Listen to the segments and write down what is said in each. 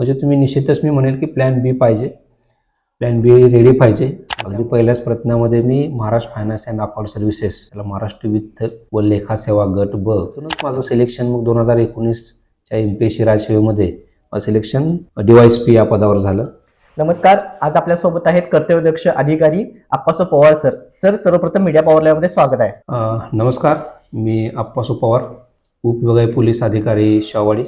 म्हणजे तुम्ही निश्चितच मी म्हणेल की प्लॅन बी पाहिजे. प्लॅन बी रेडी पाहिजे. अगदी पहिल्याच प्रयत्नामध्ये मी Maharashtra finance and account services याला महाराष्ट्र वित्त व लेखा सेवा गट ब माझं सिलेक्शन मग दोन हजार एकोणीसच्या एम पी एस सी राज्यसेवेमध्ये माझं सिलेक्शन डीवायस पी या पदावर झालं. नमस्कार. आज आपल्यासोबत आहेत कर्तव्यदक्ष अधिकारी आप्पासो पवार सर. सर सर्वप्रथम मीडिया पॉवरमध्ये स्वागत आहे. नमस्कार. मी आप्पासू पवार उपविभागीय पोलीस अधिकारी शावाडी.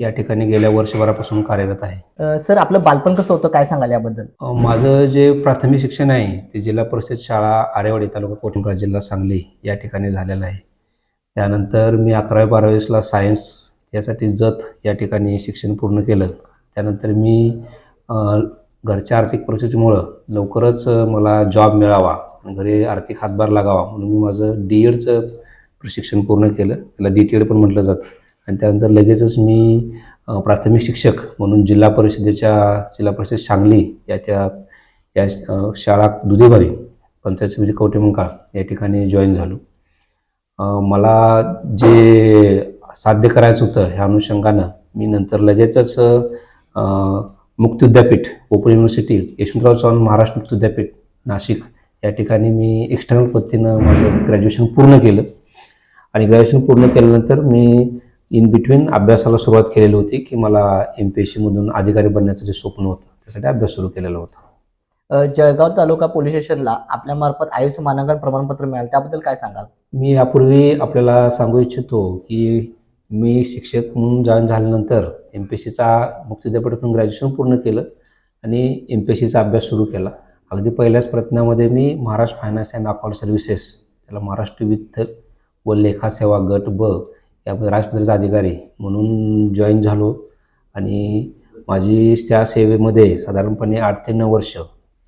या ठिकाणी गेल्या वर्षभरापासून कार्यरत आहे. सर आपलं बालपण कसं होतं? काय सांगाल याबद्दल? माझं जे प्राथमिक शिक्षण आहे ते जिल्हा परिषद शाळा आरेवाडी तालुका कोटिंबरा जिल्हा सांगली या ठिकाणी झालेलं आहे. त्यानंतर मी अकरावी बारावीसला सायन्स यासाठी जत या ठिकाणी शिक्षण पूर्ण केलं. त्यानंतर मी घरच्या आर्थिक परिस्थितीमुळं लवकरच मला जॉब मिळावा घरी आर्थिक हातभार लागावा म्हणून मी माझं डी एडचं प्रशिक्षण पूर्ण केलं. त्याला डी टी एड पण म्हटलं जातं. आणि त्यानंतर लगेचच मी प्राथमिक शिक्षक म्हणून जिल्हा परिषदेच्या जिल्हा परिषद सांगली या त्या या शाळा दुधेभावी पंचायत समिती कवटेमंकाळ या ठिकाणी जॉईन झालो. मला जे साध्य करायचं होतं ह्या अनुषंगानं मी नंतर लगेचच मुक्त विद्यापीठ ओपन युनिव्हर्सिटी यशवंतराव चव्हाण महाराष्ट्र मुक्त विद्यापीठ नाशिक या ठिकाणी मी एक्स्टर्नल पद्धतीनं माझं ग्रॅज्युएशन पूर्ण केलं. आणि ग्रॅज्युएशन पूर्ण केल्यानंतर मी इन बिटवीन अभ्यासाला सुरुवात केलेली होती की मला एम पी एस सीमधून अधिकारी बनण्याचं जे स्वप्न होतं त्यासाठी अभ्यास सुरू केलेला होता. जळगाव तालुका पोलीस स्टेशनला आपल्या मार्फत आयुष मानांकन प्रमाणपत्र मिळालं. त्याबद्दल काय सांगाल? मी यापूर्वी आपल्याला सांगू इच्छितो की मी शिक्षक म्हणून जॉईन झाल्यानंतर एम पी एस सीचा मुक्त विद्यापीठातून ग्रॅज्युएशन पूर्ण केलं आणि एम पी एस सीचा अभ्यास सुरू केला. अगदी पहिल्याच प्रयत्नामध्ये मी Maharashtra finance and account services त्याला महाराष्ट्र वित्त व लेखा सेवा गट ब यामध्ये राजपत्रित अधिकारी म्हणून जॉईन झालो. आणि माझी त्या सेवेमध्ये साधारणपणे आठ ते नऊ वर्ष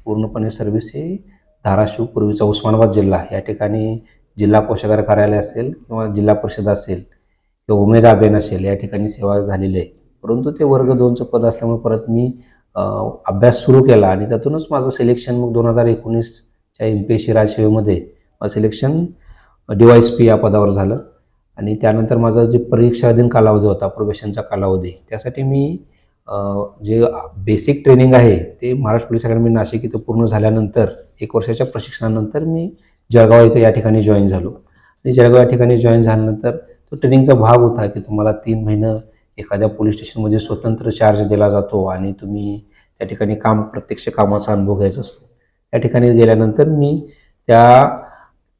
पूर्णपणे सर्व्हिस ही धाराशिव पूर्वीचा उस्मानाबाद जिल्हा या ठिकाणी जिल्हा कोषागार कार्यालय असेल किंवा जिल्हा परिषद असेल किंवा उमेद अभियान असेल या ठिकाणी सेवा झालेली आहे. परंतु ते वर्ग दोनचं पद असल्यामुळे परत मी अभ्यास सुरू केला आणि त्यातूनच माझं सिलेक्शन मग दोन हजार एकोणीसच्या एम पी एस सी राजसेवेमध्ये माझं सिलेक्शन डी वायस पी या पदावर झालं. आणि त्यानंतर माझा जे परीक्षाधीन कालावधी होता प्रोबेशनचा कालावधी त्यासाठी मी जे बेसिक ट्रेनिंग आहे ते महाराष्ट्र पोलीस अकॅडमी नाशिक इथं पूर्ण झाल्यानंतर एक वर्षाच्या प्रशिक्षणानंतर मी जळगाव इथं या ठिकाणी जॉईन झालो. आणि जळगाव या ठिकाणी जॉईन झाल्यानंतर तो ट्रेनिंगचा भाग होता की तुम्हाला तीन महिनं एखाद्या पोलीस स्टेशनमध्ये स्वतंत्र चार्ज दिला जातो आणि तुम्ही त्या ठिकाणी काम प्रत्यक्ष कामाचा अनुभव घ्यायचा असतो. त्या ठिकाणी गेल्यानंतर मी त्या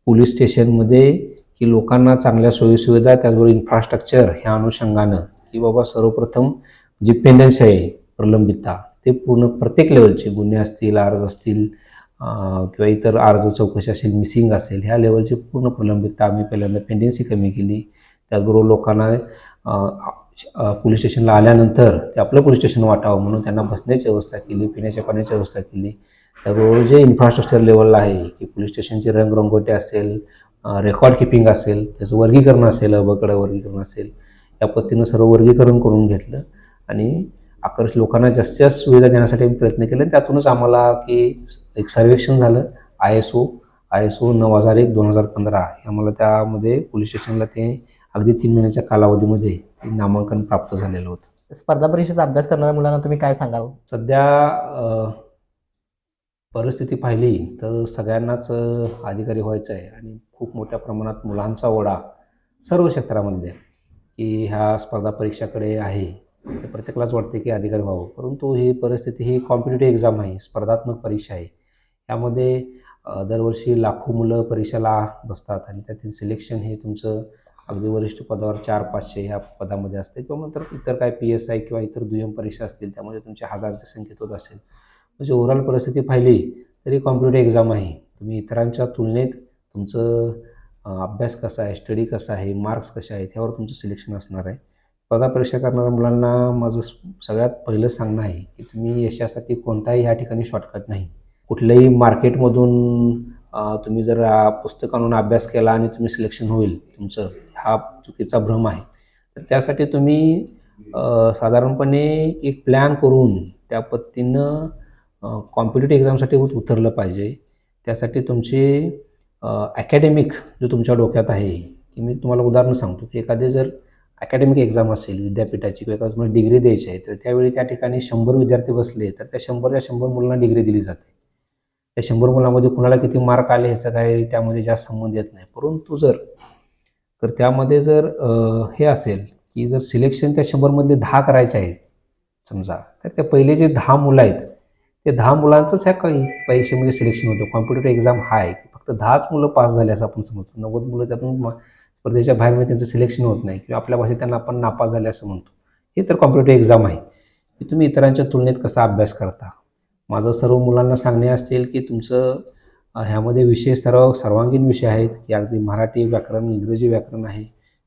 पोलीस स्टेशनमध्ये की लोकांना चांगल्या सोयीसुविधा त्याचबरोबर इन्फ्रास्ट्रक्चर ह्या अनुषंगानं की बाबा सर्वप्रथम जी पेंडन्सी आहे प्रलंबितता ते पूर्ण प्रत्येक लेवलचे गुन्हे असतील अर्ज असतील किंवा इतर अर्ज चौकशी असेल मिसिंग असेल ह्या लेवलची पूर्ण प्रलंबितता आम्ही पहिल्यांदा पेंडेन्सी कमी केली. त्याचबरोबर लोकांना पोलीस स्टेशनला आल्यानंतर ते आपलं पोलीस स्टेशन वाटावं म्हणून त्यांना बसण्याची व्यवस्था केली पिण्याच्या पाण्याची व्यवस्था केली. त्याबरोबर जे इन्फ्रास्ट्रक्चर लेवलला आहे की पोलीस स्टेशनची रंगरंगोटी असेल रेकॉर्ड किपिंग असेल त्याचं वर्गीकरण असेल अबकडं वर्गीकरण असेल या पद्धतीनं सर्व वर्गीकरण करून घेतलं आणि आकर्ष लोकांना जास्तीत जास्त सुविधा देण्यासाठी आम्ही प्रयत्न केले. आणि त्यातूनच आम्हाला की एक सर्वेक्षण झालं I S O I S O नऊ हजार एक दोन हजार पंधरा. हे आम्हाला त्यामध्ये पोलीस स्टेशनला ते अगदी तीन महिन्याच्या कालावधीमध्ये ते नामांकन प्राप्त झालेलं होतं. स्पर्धा परीक्षेचा अभ्यास करणाऱ्या मुलांना तुम्ही काय सांगाल? सध्या परिस्थिती पाहिली तर सगळ्यांनाच अधिकारी व्हायचं आहे आणि खूप मोठ्या प्रमाणात मुलांचा ओढा सर्व क्षेत्रामध्ये की ह्या स्पर्धा परीक्षाकडे आहे. ते प्रत्येकालाच वाटते की अधिकारी व्हावं. परंतु ही परिस्थिती ही कॉम्पिटेटिव्ह एक्झाम आहे. स्पर्धात्मक परीक्षा आहे. यामध्ये दरवर्षी लाखो मुलं परीक्षेला बसतात आणि त्यातील सिलेक्शन हे तुमचं अगदी वरिष्ठ पदावर चार पाचशे ह्या पदामध्ये असते किंवा नंतर इतर काय पी एस आय किंवा इतर दुय्यम परीक्षा असतील त्यामध्ये तुमच्या हजारच्या संख्येत होत असेल. म्हणजे ओव्हरऑल परिस्थिती पाहिली तरी कॉम्पिटेटिव्ह एक्झाम आहे. तुम्ही इतरांच्या तुलनेत तुमचं अभ्यास कसा आहे स्टडी कसा आहे मार्क्स कसे आहेत ह्यावर तुमचं सिलेक्शन असणार आहे. स्पर्धा परीक्षा करणाऱ्या मुलांना माझं सगळ्यात पहिलं सांगणं आहे की तुम्ही यशासाठी कोणताही ह्या ठिकाणी शॉर्टकट नाही. कुठल्याही मार्केटमधून तुम्ही जर पुस्तकांवरून अभ्यास केला आणि तुम्ही सिलेक्शन होईल तुमचं हा चुकीचा भ्रम आहे. तर त्यासाठी तुम्ही साधारणपणे एक प्लॅन करून त्या पद्धतीनं कॉम्पिटेटिव्ह एक्झामसाठी उतरलं पाहिजे. त्यासाठी तुमची ॲकॅडेमिक जो तुमच्या डोक्यात आहे की मी तुम्हाला उदाहरण सांगतो की एखादे जर अकॅडमिक एक्झाम असेल विद्यापीठाची किंवा एखादी तुम्हाला डिग्री द्यायची आहे तर त्यावेळी त्या ठिकाणी शंभर विद्यार्थी बसले तर त्या शंभरच्या शंभर मुलांना डिग्री दिली जाते. त्या शंभर मुलांमध्ये कुणाला किती मार्क आले ह्याचा काही त्यामध्ये जास्त संबंध येत नाही. परंतु जर तर त्यामध्ये जर हे असेल की जर सिलेक्शन त्या शंभरमधले दहा करायचे आहेत समजा तर त्या पहिले जे दहा मुलं आहेत ते दहा मुलांचंच ह्या काही परीक्षेमध्ये सिलेक्शन होतं. कॉम्पिटेटिव्ह एक्झाम हा आहे फक्त दहाच मुलं पास झाले असं आपण समजतो. नव्वद मुलं त्यातून स्पर्धेच्या बाहेर म्हणजे त्यांचं सिलेक्शन होत नाही किंवा आपल्या भाषेत त्यांना आपण नापास झाले असं म्हणतो. हे तर कॉम्पिटेटिव्ह एक्झाम आहे. की तुम्ही इतरांच्या तुलनेत कसा अभ्यास करता? माझं सर्व मुलांना सांगणे असतील की तुमचं ह्यामध्ये विषय सर्व सर्वांगीण विषय आहेत. की अगदी मराठी व्याकरण इंग्रजी व्याकरण आहे.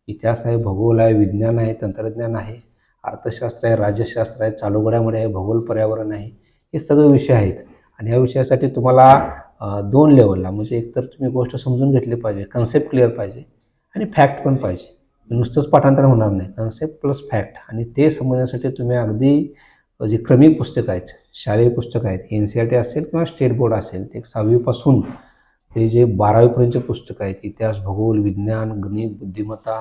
इतिहास आहे भूगोल आहे विज्ञान आहे तंत्रज्ञान आहे. अर्थशास्त्र आहे राज्यशास्त्र आहे चालू घडामोडी आहे भूगोल पर्यावरण आहे. हे सगळे विषय आहेत. आणि या विषयासाठी तुम्हाला दोन लेवलला म्हणजे एकतर तुम्ही गोष्ट समजून घेतली पाहिजे कन्सेप्ट क्लिअर पाहिजे आणि फॅक्ट पण पाहिजे. नुसतंच पाठांतर होणार नाही. कन्सेप्ट प्लस फॅक्ट आणि ते समजण्यासाठी तुम्ही अगदी जे क्रमिक पुस्तकं आहेत शालेय पुस्तकं आहेत एन सी आर टी असेल किंवा स्टेट बोर्ड असेल ते एक सहावीपासून ते जे बारावीपर्यंतचे पुस्तकं आहेत इतिहास भूगोल विज्ञान गणित बुद्धिमत्ता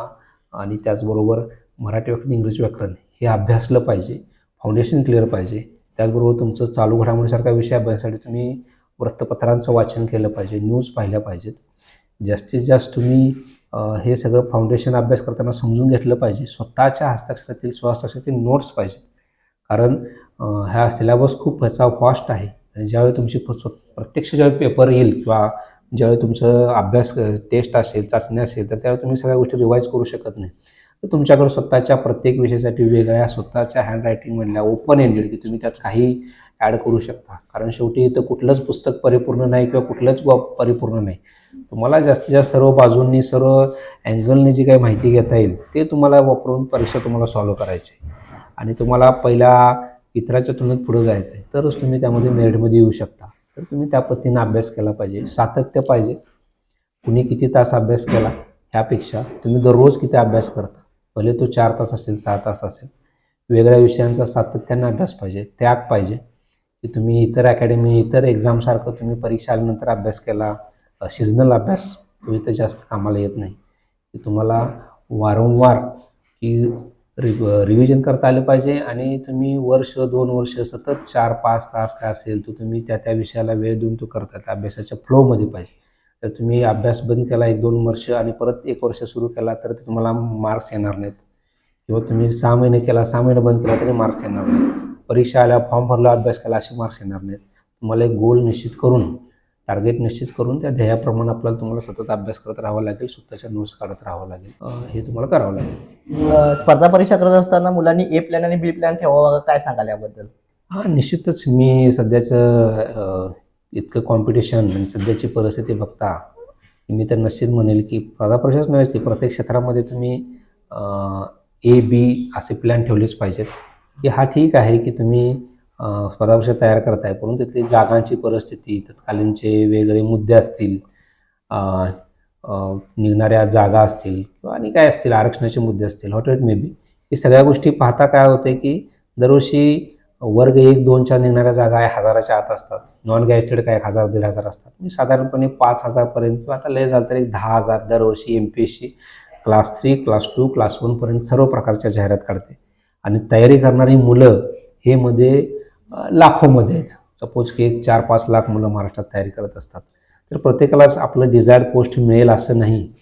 आणि त्याचबरोबर मराठी व्याकरण इंग्रजी व्याकरण हे अभ्यासलं पाहिजे फाउंडेशन क्लिअर पाहिजे. त्याचबरोबर तुमचं चालू घडामोडीसारखा विषय अभ्यासासाठी तुम्ही वृत्तपत्रांचं वाचन केलं पाहिजे न्यूज पाहिल्या पाहिजेत. जास्तीत जास्त तुम्ही हे सगळं फाउंडेशन अभ्यास करताना समजून घेतलं पाहिजे. स्वतःच्या हस्ताक्षरातील स्वहस्ताक्षरातील नोट्स पाहिजेत. कारण ह्या सिलेबस खूप ह्याचा फास्ट आहे. आणि ज्यावेळी तुमची प्रत्यक्ष ज्यावेळी पेपर येईल किंवा ज्यावेळी तुमचं अभ्यास टेस्ट असेल चाचणी असेल तर त्यावेळी तुम्ही सगळ्या गोष्टी रिवाईज करू शकत नाही. तर तुमच्याकडे स्वतःच्या प्रत्येक विषयासाठी वेगळ्या स्वतःच्या हँडरायटिंगमधल्या ओपन एंडेड की तुम्ही त्यात काही ॲड करू शकता. कारण शेवटी इथं कुठलंच पुस्तक परिपूर्ण नाही किंवा कुठलंच परिपूर्ण नाही. तुम्हाला जास्तीत जास्त सर्व बाजूंनी सर्व अँगलने जी काही माहिती घेता येईल ते तुम्हाला वापरून परीक्षा तुम्हाला सॉल्व्ह करायची आहे. आणि तुम्हाला पहिला इतरांच्या तुलनेत पुढे जायचं आहे तरच तुम्ही त्यामध्ये मेरिटमध्ये येऊ शकता. तर तुम्ही त्या पद्धतीनं अभ्यास केला पाहिजे. सातत्य पाहिजे. कुणी किती तास अभ्यास केला ह्यापेक्षा तुम्ही दररोज किती अभ्यास करता? भले तो चार तास असेल सहा तास असेल. वेगळ्या विषयांचा सातत्याने अभ्यास पाहिजे त्याग पाहिजे. की तुम्ही इतर अकॅडमी इतर एक्झामसारखं तुम्ही परीक्षा आल्यानंतर अभ्यास केला. सिजनल अभ्यास तो इथं जास्त कामाला येत नाही. की तुम्हाला वारंवार की रिव रिव्हिजन करता आलं पाहिजे आणि तुम्ही वर्ष दोन वर्ष सतत चार पाच तास काय असेल तो तुम्ही त्या त्या विषयाला वेळ देऊन तो करता. त्या अभ्यासाच्या फ्लोमध्ये पाहिजे. तर तुम्ही अभ्यास बंद केला एक दोन वर्ष आणि परत एक वर्ष सुरू केला तर ते तुम्हाला मार्क्स येणार नाहीत. किंवा तुम्ही सहा महिने केला सहा महिने बंद केला तरी मार्क्स येणार नाहीत. परीक्षा आल्या फॉर्म भरला अभ्यास केला असे मार्क्स येणार नाहीत. तुम्हाला एक गोल निश्चित करून टार्गेट निश्चित करून त्या ध्येयाप्रमाणे आपल्याला तुम्हाला सतत अभ्यास करत राहावा लागेल स्वतःच्या नोट्स काढत राहावं लागेल. हे तुम्हाला करावं लागेल. स्पर्धा परीक्षा करत असताना मुलांनी ए प्लॅन आणि बी प्लॅन ठेवावा काय सांगाल याबद्दल? हां निश्चितच मी सध्याचं इतकं कॉम्पिटिशन आणि सध्याची परिस्थिती बघता मी तर निश्चित म्हणेल की स्पर्धा परीक्षाच नव्हेच की प्रत्येक क्षेत्रामध्ये तुम्ही ए बी असे प्लॅन ठेवलेच पाहिजेत. की हा ठीक आहे की तुम्ही अ, स्पर्धा परीक्षा तयार करताय परंतु तिथली जागांची परिस्थिती तत्कालीनचे वेगळे मुद्दे असतील निघणाऱ्या जागा असतील किंवा आणि काय असतील आरक्षणाचे मुद्दे असतील हॉट इट मे बी हे सगळ्या गोष्टी पाहता काय होते की दरवर्षी वर्ग एक दोनच्या निघणाऱ्या जागा आहे हजाराच्या आत असतात. नॉन गॅजेटेड काय हजार दीड हजार असतात. मी साधारणपणे पाच हजारपर्यंत किंवा आता लय झालं तर एक दहा हजार दरवर्षी M P S C class three class two class वनपर्यंत सर्व प्रकारच्या जाहिरात काढते. आणि तयारी करणारी मुलं हे मध्ये लाखोमध्ये आहेत. सपोज की एक चार पाच लाख मुलं महाराष्ट्रात तयारी करत असतात. तर प्रत्येकालाच आपलं डिझायर्ड पोस्ट मिळेल असं नाही.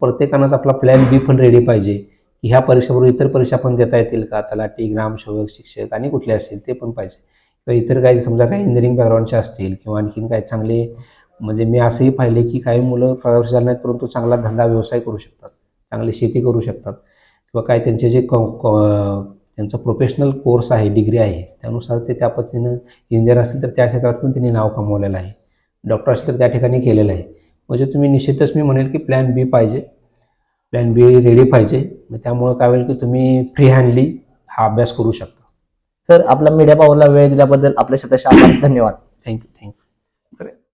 प्रत्येकानंच आपला प्लॅन बी पण रेडी पाहिजे. की ह्या परीक्षेबरोबर इतर परीक्षा पण देता येतील का? तलाठी ग्रामसेवक शिक्षक आणि कुठले असतील ते पण पाहिजे. किंवा इतर काही समजा काही इंजिनिअरिंग बॅकग्राऊंडचे असतील किंवा आणखीन काही चांगले म्हणजे मी असंही पाहिले की काही मुलं प्रवेश झाले नाहीत परंतु चांगला धंदा व्यवसाय करू शकतात. चांगली शेती करू शकतात. किंवा काय त्यांचे जे क क- त्यांचा प्रोफेशनल कोर्स आहे डिग्री आहे. त्यानुसार ते त्या पद्धतीनं इंजिनियर असतील तर त्या क्षेत्रात पण त्यांनी नाव कमवलेलं आहे. डॉक्टर असेल तर त्या ठिकाणी केलेलं आहे. म्हणजे तुम्ही निश्चितच मी म्हणेल की प्लॅन बी पाहिजे. प्लॅन बी रेडी पाहिजे. मग त्यामुळं काय होईल की तुम्ही फ्री हँडली हा अभ्यास करू शकता. सर आपला मीडिया पॉवरला वेळ दिल्याबद्दल आपल्या शतशः आभार. धन्यवाद. Thank you thank you